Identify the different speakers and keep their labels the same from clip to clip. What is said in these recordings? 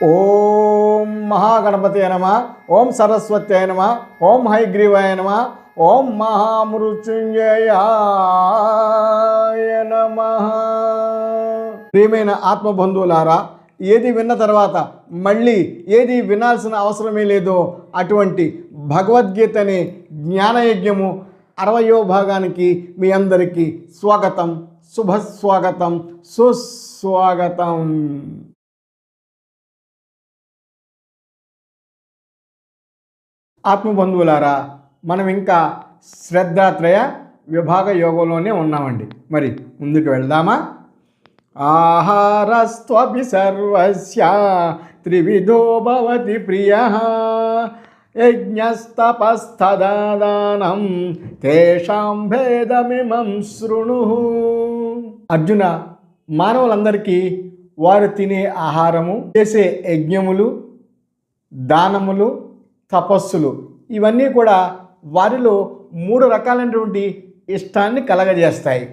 Speaker 1: ఓం మహాగణపతి నమ ఓం సరస్వతి నమ ఓం హైగ్రీవాయ నమ ఓం మహామృత్యుంజయాయ నమ. ప్రియమైన ఆత్మబంధువులారా ఏది విన్న తర్వాత మళ్ళీ ఏది వినాల్సిన అవసరమే లేదో అటువంటి భగవద్గీతని జ్ఞానయజ్ఞము అరవయో భాగానికి మీ అందరికీ స్వాగతం శుభస్వాగతం సుస్వాగతం. ఆత్మబంధువులారా మనం ఇంకా శ్రద్ధాత్రయ విభాగ యోగంలోనే ఉన్నామండి. మరి ముందుకు వెళ్దామా? ఆహారస్వపి సర్వస్య త్రివిధో భవతి ప్రియ యజ్ఞస్తపస్తదానం తేషాం భేదమిమం శృణు. అర్జున మానవులందరికీ వారు తినే ఆహారము చేసే యజ్ఞములు దానములు తపస్సులు. ఇవన్నీ కూడా వారిలో మూడు రకాలైనటువంటి ఇష్టాన్ని కలగజేస్తాయి.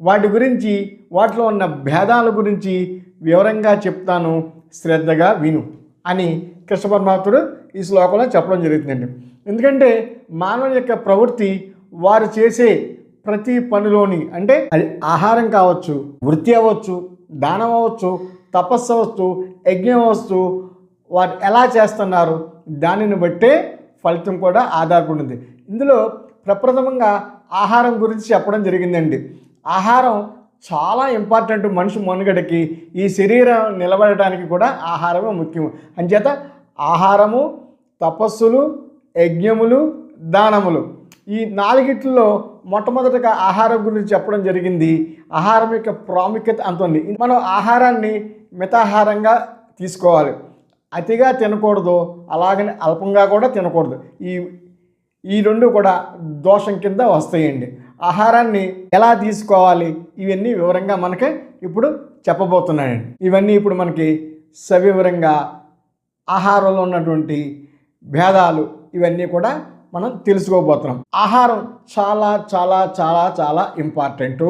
Speaker 1: వాటి గురించి వాటిలో ఉన్న భేదాల గురించి వివరంగా చెప్తాను. శ్రద్ధగా విను అని కృష్ణ పరమాత్ముడు ఈ శ్లోకంలో చెప్పడం జరుగుతుందండి. ఎందుకంటే మానవుని యొక్క ప్రవృత్తి వారు చేసే ప్రతి పనిలోని అంటే అది ఆహారం కావచ్చు వృత్తి అవ్వచ్చు దానం అవ్వచ్చు తపస్సు అవ్వచ్చు యజ్ఞం అవ్వచ్చు వారు ఎలా చేస్తున్నారు దానిని బట్టే ఫలితం కూడా ఆధారపడి ఉంది ఇందులో ప్రప్రథమంగా ఆహారం గురించి చెప్పడం జరిగిందండి. ఆహారం చాలా ఇంపార్టెంట్ మనిషి మనుగడకి ఈ శరీరం నిలబడటానికి కూడా ఆహారమే ముఖ్యం. అంచేత ఆహారము తపస్సులు యజ్ఞములు దానములు ఈ నాలుగిట్లో మొట్టమొదటగా ఆహారం గురించి చెప్పడం జరిగింది. ఆహారం యొక్క ప్రాముఖ్యత అంత ఉంది మనం ఆహారాన్ని మితాహారంగా తీసుకోవాలి. అతిగా తినకూడదు అలాగని అల్పంగా కూడా తినకూడదు. ఈ ఈ రెండు కూడా దోషం కింద వస్తాయండి. ఆహారాన్ని ఎలా తీసుకోవాలి? ఇవన్నీ వివరంగా మనకి ఇప్పుడు చెప్పబోతున్నాయండి ఇవన్నీ ఇప్పుడు మనకి సవివరంగా ఆహారంలో ఉన్నటువంటి భేదాలు ఇవన్నీ కూడా మనం తెలుసుకోబోతున్నాం. ఆహారం చాలా చాలా చాలా చాలా ఇంపార్టెంటు.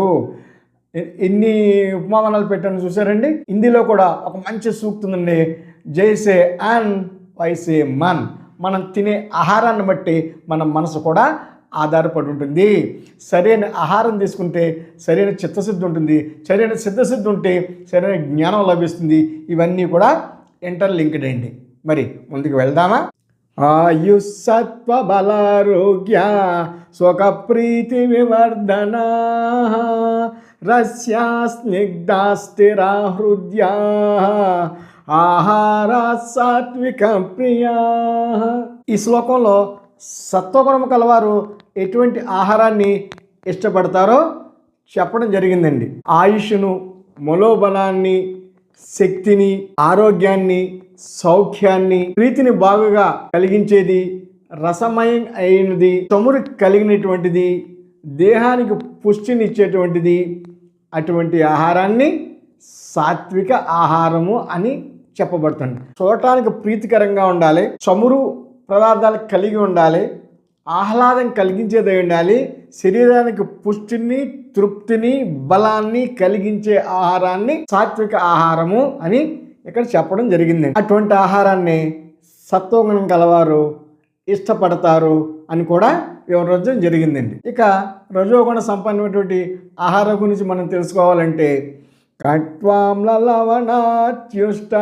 Speaker 1: ఎన్ని ఉపమానాలు పెట్టాను చూసారండి? హిందీలో కూడా ఒక మంచి సూక్తుందండి. జైసే అన్ వైసే మన్. మనం తినే ఆహారాన్ని బట్టి మన మనసు కూడా ఆధారపడి ఉంటుంది సరైన ఆహారం తీసుకుంటే సరైన చిత్తశుద్ధి ఉంటుంది. సరైన సిద్ధశుద్ధి ఉంటే సరైన జ్ఞానం లభిస్తుంది. ఇవన్నీ కూడా ఇంటర్లింక్డ్ అండి. మరి ముందుకు వెళ్దామా? ఆయుసత్వ బలారోగ్య సుఖ ప్రీతి వివర్ధన రస్యా స్నిగ్ధా స్థిరా హృద్యా ఆహార సాత్విక ప్రియా. ఈ శ్లోకంలో సత్వగుణం కలవారు ఎటువంటి ఆహారాన్ని ఇష్టపడతారో చెప్పడం జరిగిందండి. ఆయుష్ను మనోబలాన్ని శక్తిని ఆరోగ్యాన్ని సౌఖ్యాన్ని ప్రీతిని బాగుగా కలిగించేది రసమయం అయినది చమురు కలిగినటువంటిది దేహానికి పుష్టినిచ్చేటువంటిది అటువంటి ఆహారాన్ని సాత్విక ఆహారము అని చెప్పబడుతుంది. చూడటానికి ప్రీతికరంగా ఉండాలి చమురు పదార్థాలు కలిగి ఉండాలి ఆహ్లాదం కలిగించేది ఉండాలి శరీరానికి పుష్టిని తృప్తిని బలాన్ని కలిగించే ఆహారాన్ని సాత్విక ఆహారము అని ఇక్కడ చెప్పడం జరిగింది. అటువంటి ఆహారాన్ని సత్వగుణం కలవారు ఇష్టపడతారు అని కూడా వివరించడం జరిగిందండి. ఇక రజోగుణ సంపన్నమైనటువంటి ఆహారం గురించి మనం తెలుసుకోవాలంటే కట్వాం లవణాత్యుష్ట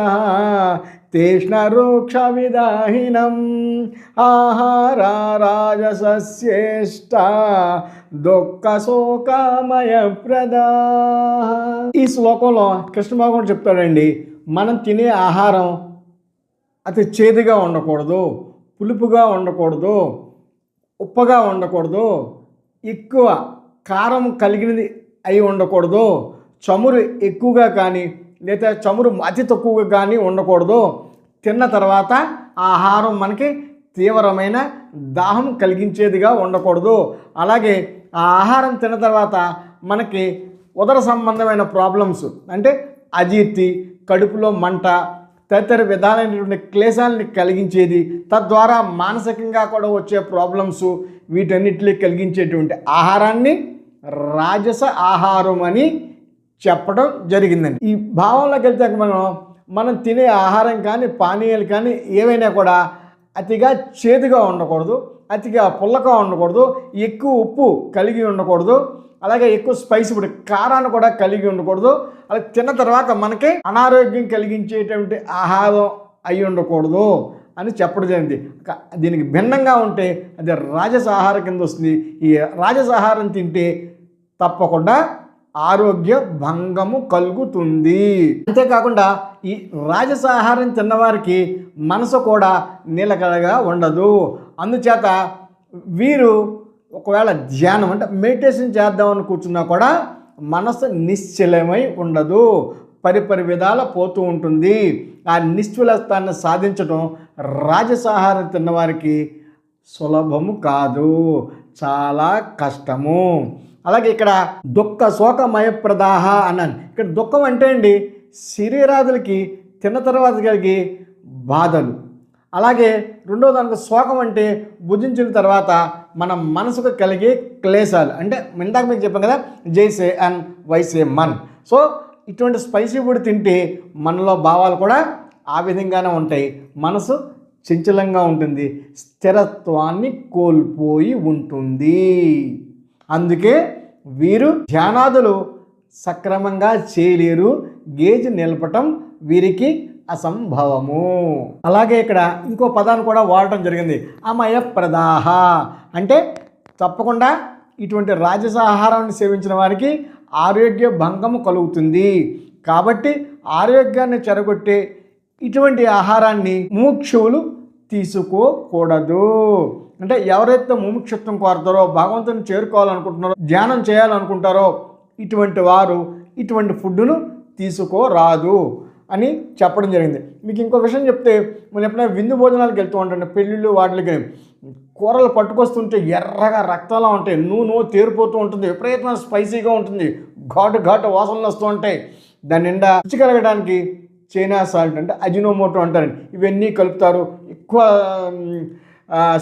Speaker 1: తీష్ణరోక్ష విదాహినం దుఃఖ ప్రదా ఈ శ్లోకంలో కృష్ణ భగవానుడు చెప్తాడండి మనం తినే ఆహారం అతి చేదుగా ఉండకూడదు పులుపుగా ఉండకూడదు ఉప్పగా ఉండకూడదు ఎక్కువ కారం కలిగినది అయి ఉండకూడదు చమురు ఎక్కువగా కానీ లేదా చమురు అతి తక్కువగా కానీ ఉండకూడదు. తిన్న తర్వాత ఆ ఆహారం మనకి తీవ్రమైన దాహం కలిగించేదిగా ఉండకూడదు. అలాగే ఆ ఆహారం తిన్న తర్వాత మనకి ఉదర సంబంధమైన ప్రాబ్లమ్స్ అంటే అజీర్తి కడుపులో మంట తదితర విధాలైనటువంటి క్లేశాలని కలిగించేది తద్వారా మానసికంగా కూడా వచ్చే ప్రాబ్లమ్స్ వీటన్నిటిని కలిగించేటువంటి ఆహారాన్ని రాజస ఆహారం అని చెప్పడం జరిగిందండి. ఈ భావంలోకి వెళ్తే మనం మనం తినే ఆహారం కానీ పానీయాలు కానీ ఏవైనా కూడా అతిగా చేదుగా ఉండకూడదు అతిగా పుల్లగా ఉండకూడదు ఎక్కువ ఉప్పు కలిగి ఉండకూడదు అలాగే ఎక్కువ స్పైసీ ఇప్పుడు కారాన్ని కూడా కలిగి ఉండకూడదు అలా తిన్న తర్వాత మనకి అనారోగ్యం కలిగించేటువంటి ఆహారం అయి ఉండకూడదు అని చెప్పడం జరిగింది. దీనికి భిన్నంగా ఉంటే అది రాజస ఆహారం కింద వస్తుంది. ఈ రాజసాహారం తింటే తప్పకుండా ఆరోగ్య భంగము కలుగుతుంది. అంతేకాకుండా ఈ రాజసాహారం తిన్నవారికి మనసు కూడా నిలకడగా ఉండదు. అందుచేత వీరు ఒకవేళ ధ్యానం అంటే మెడిటేషన్ చేద్దామని కూర్చున్నా కూడా మనసు నిశ్చలమై ఉండదు. పరిపరి విధాల పోతూ ఉంటుంది. ఆ నిశ్చలతాన్ని సాధించడం రాజసాహారం తిన్నవారికి సులభము కాదు. చాలా కష్టము. అలాగే ఇక్కడ దుఃఖ శోకమయప్రదాహ అన్నాను. ఇక్కడ దుఃఖం అంటే అండి శరీరాదులకి తిన్న తర్వాత కలిగే బాధలు. అలాగే రెండో దానికి శోకం అంటే భుజించిన తర్వాత మన మనసుకు కలిగే క్లేశాలు. అంటే ఇందాక మీకు చెప్పాం కదా జైసే అండ్ వైసే మన్. సో ఇటువంటి స్పైసీ ఫుడ్ తింటే మనలో భావాలు కూడా ఆ విధంగానే ఉంటాయి. మనసు చంచలంగా ఉంటుంది. స్థిరత్వాన్ని కోల్పోయి ఉంటుంది. అందుకే వీరు ధ్యానాదులు సక్రమంగా చేయలేరు. గేజ్ నిలపటం వీరికి అసంభవము. అలాగే ఇక్కడ ఇంకో పదాన్ని కూడా వాడటం జరిగింది. అమయ ప్రదాహ అంటే తప్పకుండా ఇటువంటి రాజసాహారాన్ని సేవించిన వారికి ఆరోగ్య భంగము కలుగుతుంది. కాబట్టి ఆరోగ్యాన్ని చెరగొట్టే ఇటువంటి ఆహారాన్ని ముముక్షువులు తీసుకోకూడదు. అంటే ఎవరైతే ముముక్షత్వం కోరుతారో భగవంతుని చేరుకోవాలనుకుంటున్నారో ధ్యానం చేయాలనుకుంటారో ఇటువంటి వారు ఇటువంటి ఫుడ్డును తీసుకోరాదు అని చెప్పడం జరిగింది. మీకు ఇంకో విషయం చెప్తే మనం ఎప్పుడైనా విందు భోజనాలకు వెళ్తూ ఉంటాను పెళ్ళిళ్ళు వాటికి కూరలు పట్టుకొస్తుంటే ఎర్రగా రక్తంలా ఉంటాయి. నూనె తేరిపోతూ ఉంటుంది. విపరీతమైన స్పైసీగా ఉంటుంది. ఘాటు ఘాటు వాసనలు వస్తూ ఉంటాయి. దాని నిండా రుచి కలగడానికి చైనా సాల్ట్ అంటే అజినోమోటో అంటారు ఇవన్నీ కలుపుతారు. ఎక్కువ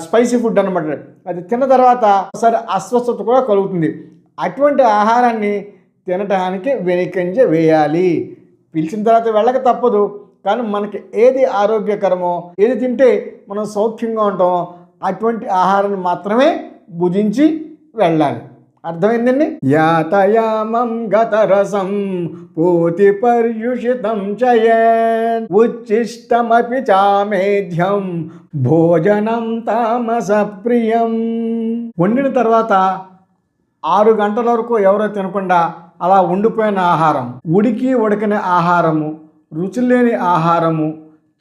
Speaker 1: స్పైసీ ఫుడ్ అనమాట అది తిన్న తర్వాత ఒకసారి అస్వస్థత కూడా కలుగుతుంది. అటువంటి ఆహారాన్ని తినటానికి వెనుకంజ వేయాలి. పిలిచిన తర్వాత వెళ్ళక తప్పదు. కానీ మనకి ఏది ఆరోగ్యకరమో ఏది తింటే మనం సౌఖ్యంగా ఉంటామో అటువంటి ఆహారాన్ని మాత్రమే భుజించి వెళ్ళాలి. అర్థమైందండి? యాతయామం గతరసం పూతి పర్యుషితం చయన్ ఉచ్చిష్టమపి చామేధ్యం భోజనం తామస ప్రియం. వండిన తర్వాత ఆరు గంటల వరకు ఎవరో తినకుండా అలా ఉండిపోయిన ఆహారం ఉడికి ఉడకని ఆహారము రుచి లేని ఆహారము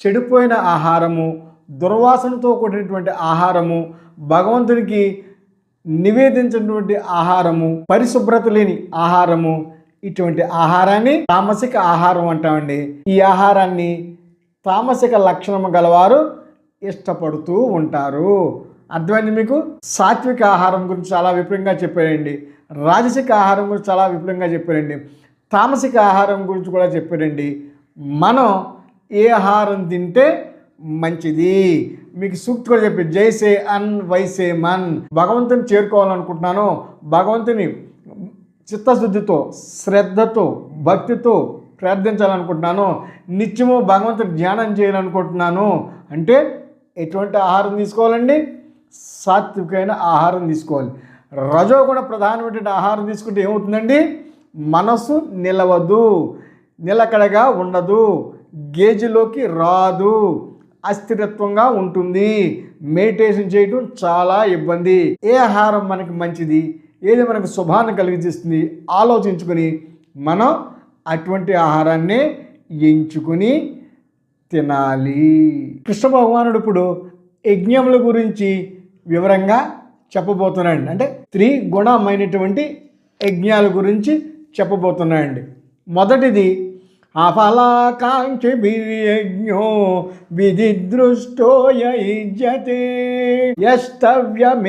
Speaker 1: చెడిపోయిన ఆహారము దుర్వాసనతో కూడినటువంటి ఆహారము భగవంతునికి నివేదించినటువంటి ఆహారము పరిశుభ్రత లేని ఆహారము ఇటువంటి ఆహారాన్ని తామసిక ఆహారం అంటామండి. ఈ ఆహారాన్ని తామసిక లక్షణము గలవారు ఇష్టపడుతూ ఉంటారు. అర్థమైంది మీకు? సాత్విక ఆహారం గురించి చాలా విపులంగా చెప్పారండి. రాజసిక ఆహారం గురించి చాలా విపులంగా చెప్పారండి. తామసిక ఆహారం గురించి కూడా చెప్పారండి. మనం ఏ ఆహారం తింటే మంచిది? మీకు సూక్తి కూడా చెప్పి జైసే అన్ వైసే మన్. భగవంతుని చేరుకోవాలనుకుంటున్నాను. భగవంతుని చిత్తశుద్ధితో శ్రద్ధతో భక్తితో ప్రార్థించాలనుకుంటున్నాను. నిత్యము భగవంతుని ధ్యానం చేయాలనుకుంటున్నాను. అంటే ఎటువంటి ఆహారం తీసుకోవాలండి? సాత్వికమైన ఆహారం తీసుకోవాలి. రజో కూడా ప్రధానమైన ఆహారం తీసుకుంటే ఏమవుతుందండి? మనసు నిలవదు. నిలకడగా ఉండదు. గేజ్లోకి రాదు. అస్థిరత్వంగా ఉంటుంది. మెడిటేషన్ చేయడం చాలా ఇబ్బంది. ఏ ఆహారం మనకి మంచిది? ఏది మనకు శుభాన్ని కలిగిస్తుంది? ఆలోచించుకొని మనం అటువంటి ఆహారాన్ని ఎంచుకొని తినాలి. కృష్ణ భగవానుడు ఇప్పుడు యజ్ఞముల గురించి వివరంగా చెప్పబోతున్నాడండి. అంటే త్రిగుణమైనటువంటి యజ్ఞాల గురించి చెప్పబోతున్నాడు మొదటిది అఫలాకాంక్షి బిర్యజ్ఞో విధి దృష్టో యష్టవ్యమేవేతి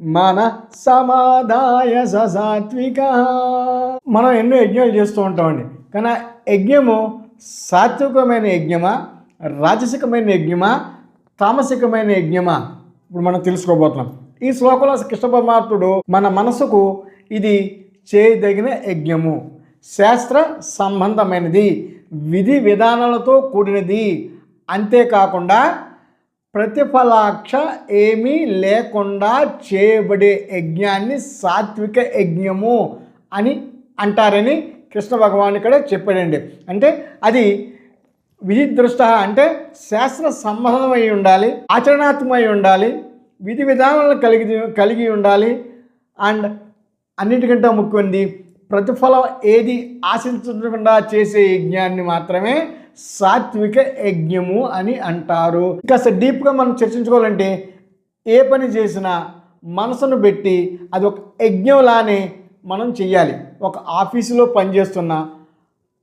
Speaker 1: మన సమాదాయ సాత్విక మనం ఎన్నో యజ్ఞాలు చేస్తూ ఉంటామండి. కానీ యజ్ఞము సాత్వికమైన యజ్ఞమా? రాజసికమైన యజ్ఞమా? తామసికమైన యజ్ఞమా? ఇప్పుడు మనం తెలుసుకోబోతున్నాం. ఈ శ్లోకంలో కృష్ణ పరమాత్ముడు మన మనసుకు ఇది చేయదగిన యజ్ఞము. శాస్త్ర సంబంధమైనది విధి విధానాలతో కూడినది. అంతేకాకుండా ప్రతిఫలాక్ష ఏమీ లేకుండా చేయబడే యజ్ఞాన్ని సాత్విక యజ్ఞము అని అంటారని కృష్ణ భగవాన్ ఇక్కడ చెప్పాడండి. అంటే అది విధి దృష్ట అంటే శాస్త్ర సంబంధమై ఉండాలి ఆచరణాత్మకమై ఉండాలి విధి విధానాలను కలిగి కలిగి ఉండాలి. అండ్ అన్నిటికంటే ముఖ్యమైనది ప్రతిఫలం ఏది ఆశించకుండా చేసే యజ్ఞాన్ని మాత్రమే సాత్విక యజ్ఞము అని అంటారు. కాస్త డీప్గా మనం చర్చించుకోవాలంటే ఏ పని చేసినా మనసును పెట్టి అది ఒక యజ్ఞంలానే మనం చెయ్యాలి. ఒక ఆఫీసులో పనిచేస్తున్నా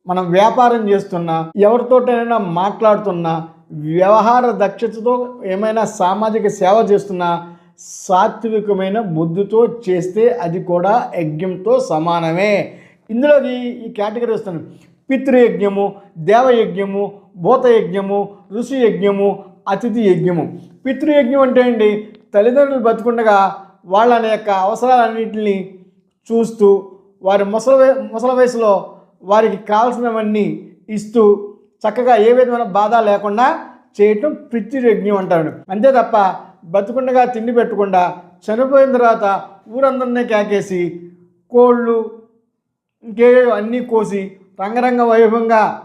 Speaker 1: మనం వ్యాపారం చేస్తున్నా ఎవరితోటైనా మాట్లాడుతున్నా వ్యవహార దక్షతతో ఏమైనా సామాజిక సేవ చేస్తున్నా సాత్వికమైన బుద్ధితో చేస్తే అది కూడా యజ్ఞంతో సమానమే. ఇందులోకి ఈ కేటగిరీ వస్తాను పితృయజ్ఞము దేవయజ్ఞము భూతయజ్ఞము ఋషి యజ్ఞము అతిథి యజ్ఞము. పితృయజ్ఞం అంటే అండి తల్లిదండ్రులు బతుకుండగా వాళ్ళ యొక్క అవసరాలన్నింటినీ చూస్తూ వారి ముసలి ముసల ముసలి వయసులో వారికి కావాల్సినవన్నీ ఇస్తూ చక్కగా ఏ విధమైన బాధ లేకుండా చేయటం పితృయజ్ఞం అంటారు. అంతే తప్ప బతుకుండగా తిండి పెట్టకుండా చనిపోయిన తర్వాత ఊరందరినీ కేకేసి కోళ్ళు ఇంకేవో అన్నీ కోసి రంగరంగ వైభవంగా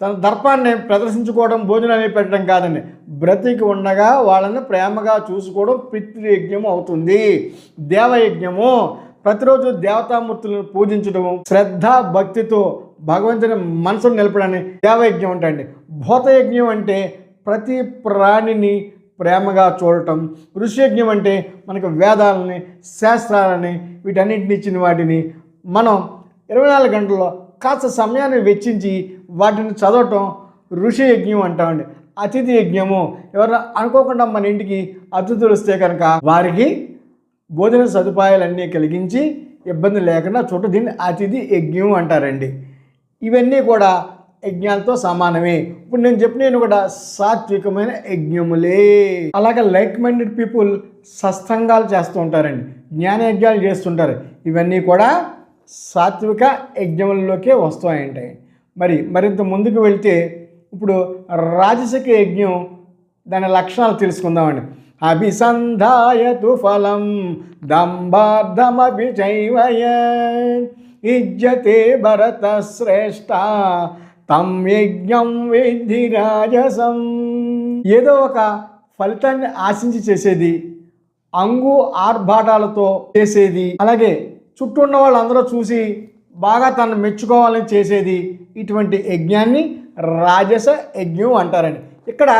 Speaker 1: తన దర్పాన్ని ప్రదర్శించుకోవడం భోజనాన్ని పెట్టడం కాదండి. బ్రతికి ఉండగా వాళ్ళని ప్రేమగా చూసుకోవడం పితృయజ్ఞము అవుతుంది. దేవయజ్ఞము. ప్రతిరోజు దేవతామూర్తులను పూజించడము శ్రద్ధ భక్తితో భగవంతుని మనసును నిలపడాన్ని దేవయజ్ఞం అంటండి. భూతయజ్ఞం అంటే ప్రతి ప్రాణిని ప్రేమగా చూడటం ఋషియజ్ఞం అంటే మనకు వేదాలని శాస్త్రాలని వీటన్నింటిని ఇచ్చిన వాటిని మనం ఇరవై నాలుగు గంటల్లో కాస్త సమయాన్ని వెచ్చించి వాటిని చదవటం ఋషి యజ్ఞం అంటామండి. అతిథి యజ్ఞము. ఎవరైనా అనుకోకుండా మన ఇంటికి అతిథులు వస్తే కనుక వారికి భోజన సదుపాయాలన్నీ కలిగించి ఇబ్బంది లేకుండా చూడ దీన్ని అతిథి యజ్ఞం అంటారండి. ఇవన్నీ కూడా యజ్ఞాలతో సమానమే. ఇప్పుడు నేను చెప్పిన కూడా సాత్వికమైన యజ్ఞములే. అలాగే లైక్ మైండెడ్ పీపుల్ సత్సంగాలు చేస్తూ ఉంటారండి. జ్ఞాన యజ్ఞాలు చేస్తుంటారు. ఇవన్నీ కూడా సాత్విక యజ్ఞములలోకే వస్తాయంటాయి మరి మరింత ముందుకు వెళ్తే ఇప్పుడు రాజసిక యజ్ఞం దాని లక్షణాలు తెలుసుకుందామండి. అభిసంధాయతు ఫలం దంభార్థమభిచైవయ ఇజ్జతే భరత శ్రేష్ట తం యజ్ఞం విద్ధి రాజసం. ఏదో ఒక ఫలితాన్ని ఆశించి చేసేది అంగు ఆర్భాటాలతో చేసేది అలాగే చుట్టూ ఉన్న వాళ్ళందరూ చూసి బాగా తను మెచ్చుకోవాలని చేసేది ఇటువంటి యజ్ఞాన్ని రాజస యజ్ఞం అంటారండి. ఇక్కడ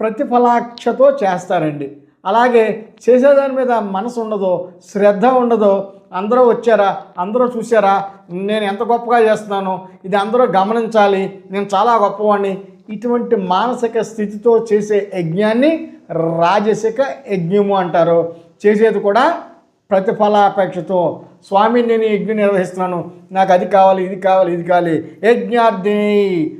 Speaker 1: ప్రతిఫలాక్షతో చేస్తారండి. అలాగే చేసేదాని మీద మనసు ఉండదో శ్రద్ధ ఉండదో అందరూ వచ్చారా? అందరూ చూసారా నేను ఎంత గొప్పగా చేస్తున్నాను? ఇది అందరూ గమనించాలి. నేను చాలా గొప్పవాడిని ఇటువంటి మానసిక స్థితితో చేసే యజ్ఞాన్ని రాజసిక యజ్ఞము అంటారు. చేసేది కూడా ప్రతిఫలాపేక్షతో. స్వామి నేను యజ్ఞం నిర్వహిస్తున్నాను. నాకు అది కావాలి ఇది కావాలి ఇది కావాలి. యజ్ఞార్థి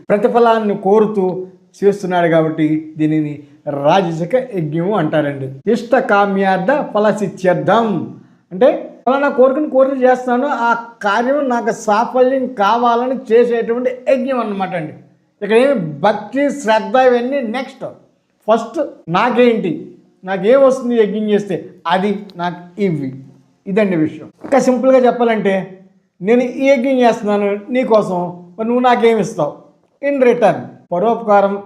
Speaker 1: ప్రతిఫలాన్ని కోరుతూ చేస్తున్నాడు కాబట్టి దీనిని రాజసిక యజ్ఞము అంటారండి. ఇష్ట కామ్యార్థ ఫలసిత్యర్థం. అంటే అలా నా కోరికను కోరిక చేస్తాను ఆ కార్యం నాకు సాఫల్యం కావాలని చేసేటువంటి యజ్ఞం అన్నమాట అండి. ఇక్కడ ఏమి భక్తి శ్రద్ధ ఇవన్నీ నెక్స్ట్ ఫస్ట్ నాకేంటి? నాకేం వస్తుంది యజ్ఞం చేస్తే? అది నాకు ఇవి. ఇదండి విషయం. ఇంకా సింపుల్గా చెప్పాలంటే నేను ఈ యజ్ఞం చేస్తున్నాను నీకోసం మరి నువ్వు నాకేమి ఇస్తావు? ఇన్ రిటర్న్ పరోపకారం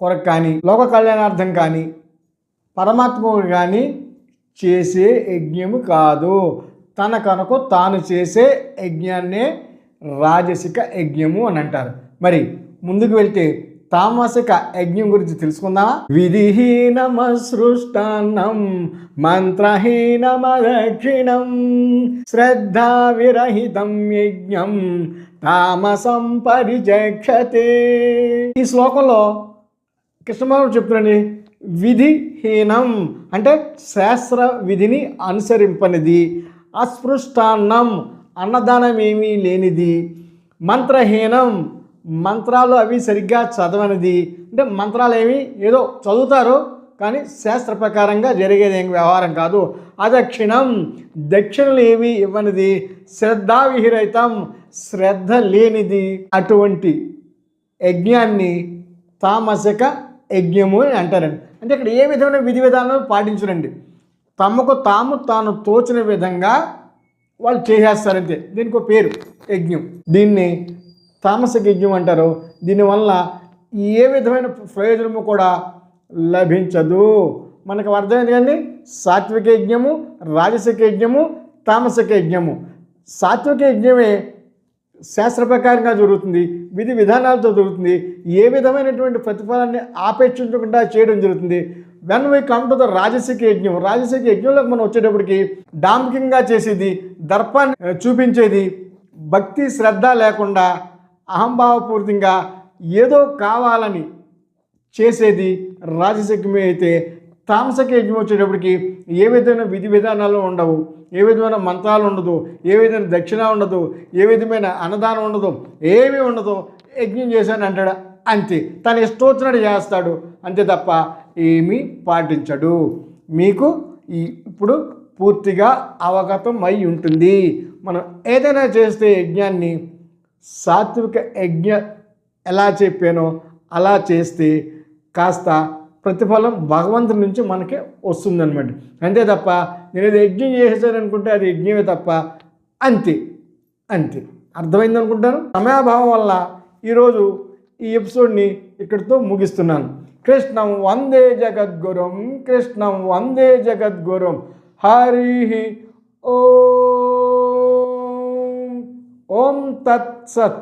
Speaker 1: కొరకు కానీ లోక కళ్యాణార్థం కానీ పరమాత్మకు కానీ చేసే యజ్ఞము కాదు. తన తాను చేసే యజ్ఞాన్నే రాజసిక యజ్ఞము అని అంటారు. మరి ముందుకు వెళ్తే తామసిక యజ్ఞం గురించి తెలుసుకుందామా? మంత్రహీనమ దక్షిణం శ్రద్ధా విరహితం యజ్ఞం తామసం పరిచక్షతే ఈ శ్లోకంలో కృష్ణబాబు చెప్తున్నాండి విధిహీనం అంటే శాస్త్ర విధిని అనుసరింపనిది. అస్పృష్టాన్నం అన్నదానం ఏమీ లేనిది. మంత్రహీనం మంత్రాలు అవి సరిగ్గా చదవనిది. అంటే మంత్రాలు ఏమి ఏదో చదువుతారు కానీ శాస్త్ర ప్రకారంగా జరిగేది ఏం వ్యవహారం కాదు. అదక్షిణం దక్షిణలు ఏమీ ఇవ్వనిది. శ్రద్ధావిహిరహితం శ్రద్ధ లేనిది. అటువంటి యజ్ఞాన్ని తామసిక యజ్ఞము అని అంటారండి. అంటే ఇక్కడ ఏ విధమైన విధి విధానాలు పాటించరండి? తమకు తాము తాను తోచిన విధంగా వాళ్ళు చేసేస్తారంతే. దీనికి ఒక పేరు యజ్ఞం. దీన్ని తామసిక యజ్ఞం అంటారు. దీనివల్ల ఏ విధమైన ప్రయోజనము కూడా లభించదు. మనకు అర్థమైంది కానీ సాత్విక యజ్ఞము రాజసిక యజ్ఞము తామసిక యజ్ఞము. సాత్విక యజ్ఞమే శాస్త్ర ప్రకారంగా జరుగుతుంది విధి విధానాలతో జరుగుతుంది. ఏ విధమైనటువంటి ప్రతిఫలాన్ని ఆపేక్షించకుండా చేయడం జరుగుతుంది. When we come to the రాజసిక యజ్ఞం రాజసిక యజ్ఞంలోకి మనం వచ్చేటప్పటికి డాంకింగ్గా చేసేది దర్పాన్ని చూపించేది భక్తి శ్రద్ధ లేకుండా అహంభావపూరితంగా ఏదో కావాలని చేసేది రాజసికమే అయితే తామసక యజ్ఞం వచ్చేటప్పటికి ఏ విధమైన విధి విధానాలు ఉండవు ఏ విధమైన మంత్రాలు ఉండదు ఏ విధమైన దక్షిణ ఉండదు ఏ విధమైన అన్నదానం ఉండదు ఏమీ ఉండదు యజ్ఞం చేశాను అంటాడు అంతే. తన ఇష్టోచ్చినట్టు చేస్తాడు అంతే తప్ప ఏమీ పాటించడు. మీకు ఈ ఇప్పుడు పూర్తిగా అవగతం అయి ఉంటుంది. మనం ఏదైనా చేస్తే యజ్ఞాన్ని సాత్విక యజ్ఞ ఎలా చెప్పానో అలా చేస్తే కాస్త ప్రతిఫలం భగవంతుడి నుంచి మనకి వస్తుందన్నమాట. అంతే తప్ప నేను ఏదో యజ్ఞం చేసేసాను అనుకుంటే అది యజ్ఞమే తప్ప అంతే అంతే. అర్థమైంది అనుకుంటాను సమయాభావం వల్ల ఈరోజు ఈ ఎపిసోడ్ని ఇక్కడితో ముగిస్తున్నాను. కృష్ణం వందే జగద్గురం కృష్ణం వందే జగద్గురం హరి ఓం ఓం తత్సత్